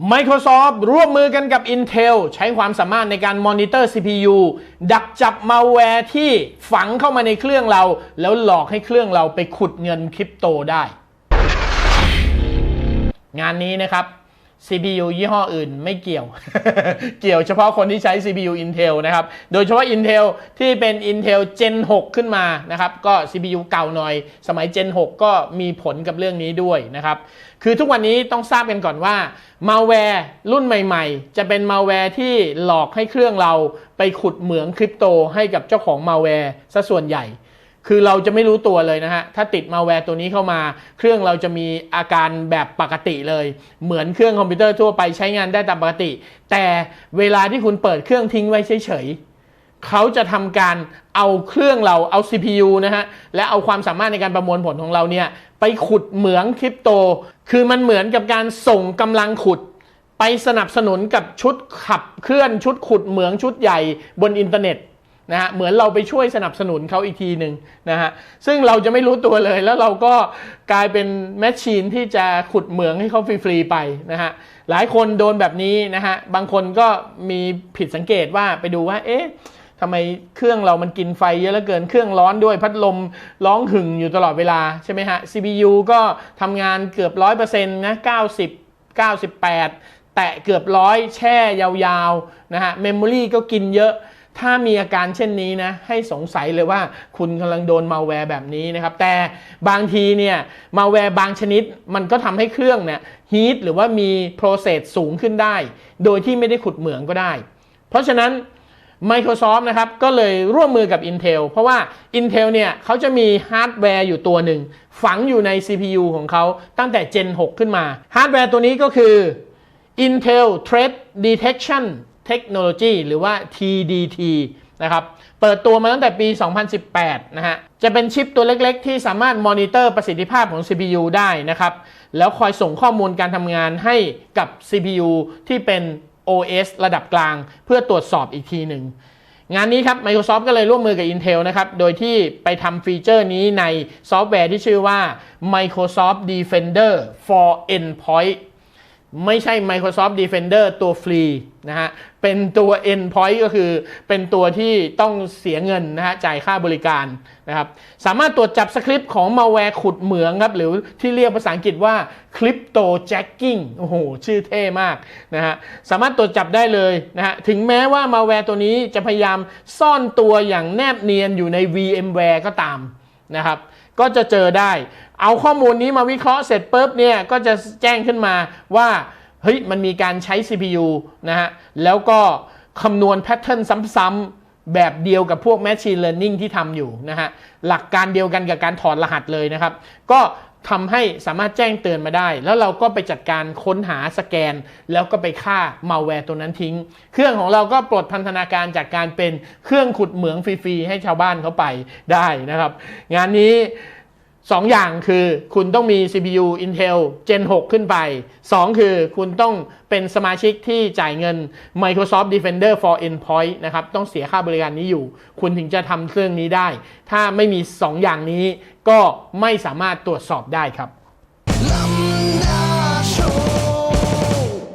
Microsoft ร่วมมือกันกับ Intel ใช้ความสามารถในการมอนิเตอร์ CPU ดักจับมาแวร์ที่ฝังเข้ามาในเครื่องเรา แล้วหลอกให้เครื่องเราไปขุดเงินคริปโตได้ งานนี้นะครับ CPU ยี่ห้ออื่นไม่เกี่ยว เกี่ยวเฉพาะคนที่ใช้ CPU Intel นะครับ โดยเฉพาะ Intel ที่เป็น Intel Gen 6 ขึ้นมานะครับ ก็ CPU เก่าหน่อย สมัย Gen 6 ก็มีผลกับเรื่องนี้ด้วยนะครับ คือทุกวันนี้ต้องทราบกันก่อนว่ามาแวร์รุ่นใหม่ๆ จะเป็นมาแวร์ที่หลอกให้เครื่องเราไปขุดเหมืองคริปโตให้กับเจ้าของมาแวร์ซะส่วนใหญ่ คือเราจะไม่รู้ตัวเลยนะฮะ ถ้าติดมาแวร์ตัวนี้เข้ามา เครื่องเราจะมีอาการแบบปกติเลย เหมือนเครื่องคอมพิวเตอร์ทั่วไปใช้งานได้ตามปกติ แต่เวลาที่คุณเปิดเครื่องทิ้งไว้เฉยๆเขาจะทำการเอาเครื่องเราเอา CPU นะฮะ และเอาความสามารถในการประมวลผลของเราเนี่ย ไปขุดเหมืองคริปโต คือมันเหมือนกับการส่งกำลังขุดไปสนับสนุนกับชุดขับเคลื่อนชุดขุดเหมืองชุดใหญ่บนอินเทอร์เน็ต นะฮะเหมือนเราไปช่วยสนับสนุนเขาอีกทีหนึ่งนะฮะซึ่งเราจะไม่รู้ตัวเลย แล้วเราก็กลายเป็นแมชชีนที่จะขุดเหมืองให้เขาฟรีๆไปนะฮะหลายคนโดนแบบนี้นะฮะบางคนก็มีผิดสังเกตว่าไปดูว่าเอ๊ะทำไมเครื่องเรามันกินไฟเยอะเหลือเกิน เครื่องร้อนด้วยพัดลมร้องหึ่งอยู่ตลอดเวลาใช่ไหมฮะ CPU ก็ทำงานเกือบ100%นะ90 98แตะเกือบร้อยแช่ยาวๆนะฮะเมมโมรีก็กินเยอะ ถ้ามีอาการเช่นนี้นะให้สงสัยเลยว่าคุณกำลังโดนมาแวร์แบบนี้นะครับแต่บางทีเนี่ยมาแวร์บางชนิดมันก็ทำให้เครื่องเนี่ยฮีทหรือว่ามีโปรเซสสูงขึ้นได้ โดยที่ไม่ได้ขุดเหมืองก็ได้ เพราะฉะนั้น Microsoft นะครับก็เลยร่วมมือกับ Intel เพราะว่า Intel เนี่ยเขาจะมีฮาร์ดแวร์อยู่ตัวหนึ่ง ฝังอยู่ใน CPU ของเขาตั้งแต่ Gen 6 ขึ้นมาฮาร์ดแวร์ตัวนี้ก็คือ Intel Threat Detection Technology หรือว่า TDT นะครับเปิดตัวมาตั้งแต่ปี 2018 นะฮะ จะเป็นชิปตัวเล็กๆ ที่สามารถมอนิเตอร์ประสิทธิภาพของ CPU ได้นะครับ แล้วคอยส่งข้อมูลการทำงานให้กับ CPU ที่เป็น OS ระดับกลาง เพื่อตรวจสอบอีกทีหนึ่ง งานนี้ครับ Microsoft ก็เลยร่วมมือกับ Intel นะครับ โดยที่ไปทำฟีเจอร์นี้ในซอฟต์แวร์ที่ชื่อว่า Microsoft Defender for Endpoint ไม่ใช่ Microsoft Defender ตัวฟรีนะฮะ เป็นตัว Endpoint ก็คือเป็นตัวที่ต้องเสียเงินนะฮะ จ่ายค่าบริการนะครับ สามารถตรวจจับสคริปต์ของมาแวร์ขุดเหมืองครับ หรือที่เรียกภาษาอังกฤษว่า Crypto Jacking โอ้โห ชื่อเท่มากนะฮะ สามารถตรวจจับได้เลยนะฮะ ถึงแม้ว่ามาแวร์ตัวนี้จะพยายามซ่อนตัวอย่างแนบเนียนอยู่ใน VMware ก็ตามนะครับ ก็จะเจอได้ เอาข้อมูลนี้มาวิเคราะห์เสร็จปุ๊บเนี่ยก็จะแจ้งขึ้นมาว่าเฮ้ยมันมีการใช้ CPU นะฮะแล้วก็คำนวณแพทเทิร์นซ้ำๆแบบเดียวกับพวก Machine Learning ที่ทำอยู่นะฮะหลักการเดียวกันกับการถอดรหัสเลยนะครับ ก็ ทำให้สามารถแจ้งเตือนมาได้ แล้วเราก็ไปจัดการค้นหาสแกน แล้วก็ไปฆ่ามาแวร์ตัวนั้นทิ้ง เครื่องของเราก็ปลดพันธนาการจากการเป็นเครื่องขุดเหมืองฟรีๆให้ชาวบ้านเขาไปได้นะครับ งานนี้ สองอย่างคือคุณต้องมี CPU Intel Gen 6 ขึ้นไป 2 คือคุณต้องเป็นสมาชิกที่จ่ายเงิน Microsoft Defender for Endpoint นะครับ ต้องเสียค่าบริการนี้อยู่ คุณถึงจะทำเครื่องนี้ได้ ถ้าไม่มี 2อย่างนี้ก็ไม่สามารถตรวจสอบได้ครับ